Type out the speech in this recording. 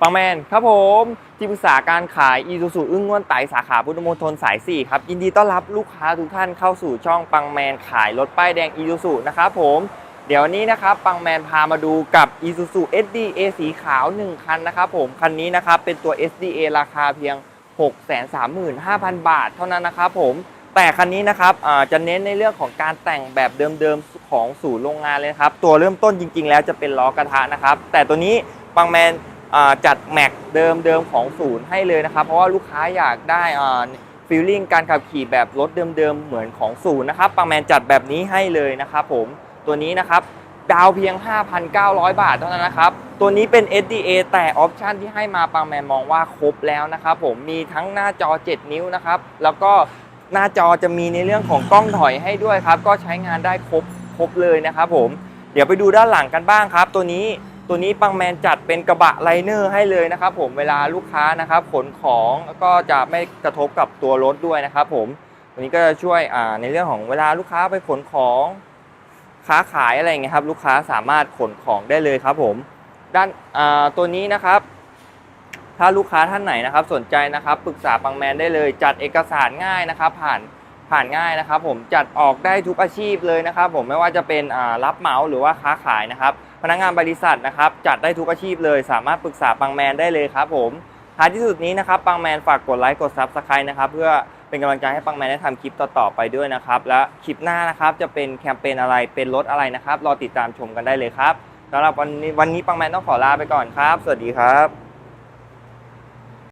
ปังแมนครับผมที่ปรึกษาการขายอีซูซูอึ้งง่วนไตสาขาพุทธมณฑลสาย 4 ครับ ยินดีต้อนรับลูกค้าทุกท่านเข้าสู่ช่องปังแมนขายรถป้ายแดงอีซูซูนะครับผมเดี๋ยววันนี้นะครับปังแมนพามาดูกับ i s u z u SDA สีขาว 1 คันนะครับผม คันนี้นะครับเป็นตัว SDA ราคาเพียง 635,000 บาทเท่านั้นนะครับผมแต่คันนี้นะครับจะเน้นในเรื่องของการแต่งแบบเดิมๆของศูนย์โรงงานเลยครับ ตัวเริ่มต้นจริงๆ แล้วจะเป็นล้อกระทะนะครับ แต่ตัวนี้ปังแมน จัดแม็กเดิมๆของศูนย์ให้เลยนะครับ เพราะว่าลูกค้าอยากได้ฟีลลิ่งการขับขี่แบบรถเดิมๆเหมือนของศูนย์นะครับปังแมนจัดแบบนี้ให้เลยนะครับผมตัวนี้นะครับดาวเพียง 5,900 บาทเท่านั้นนะครับ ตัวนี้เป็น SDA แต่ออปชันที่ให้มาปังแมนมองว่าครบแล้วนะครับผมมีทั้งหน้าจอ 7 นิ้วนะครับ แล้วก็หน้าจอจะมีในเรื่องของกล้องถอยให้ด้วยครับ ก็ใช้งานได้ครบครบเลยนะครับผม เดี๋ยวไปดูด้านหลังกันบ้างครับ ตัวนี้ ตัวนี้ปังแมนจัดเป็นกระบะไลเนอร์ให้เลยนะครับผมเวลาลูกค้านะครับขนของก็จะไม่กระทบกับตัวรถด้วยนะครับผมตัวนี้ก็จะช่วยในเรื่องของเวลาลูกค้าไปขนของค้าขายอะไรเงี้ยครับ ลูกค้าสามารถขนของได้เลยครับผมด้านตัวนี้นะครับ ถ้าลูกค้าท่านไหนนะครับ สนใจนะครับปรึกษาปังแมนได้เลย จัดเอกสารง่ายนะครับ ผ่าน ผ่านง่ายนะครับ ผมจัดออกได้ทุกอาชีพเลยนะครับ ผมไม่ว่าจะเป็นรับเหมาหรือว่าค้าขายนะครับ พนักงานบริษัทนะครับ จัดได้ทุกอาชีพเลย สามารถปรึกษาปังแมนได้เลยครับ ผมท้ายที่สุดนี้นะครับปังแมนฝากกดไลค์กดซับสไครต์นะครับเพื่อเป็นกำลังใจให้ปังแมนได้ทำคลิปต่อๆไปด้วยนะครับ และคลิปหน้านะครับจะเป็นแคมเปญอะไรเป็นรถอะไรนะครับรอติดตามชมกันได้เลยครับสำหรับวันนี้วันนี้ปังแมนต้องขอลาไปก่อนครับ สวัสดีครับ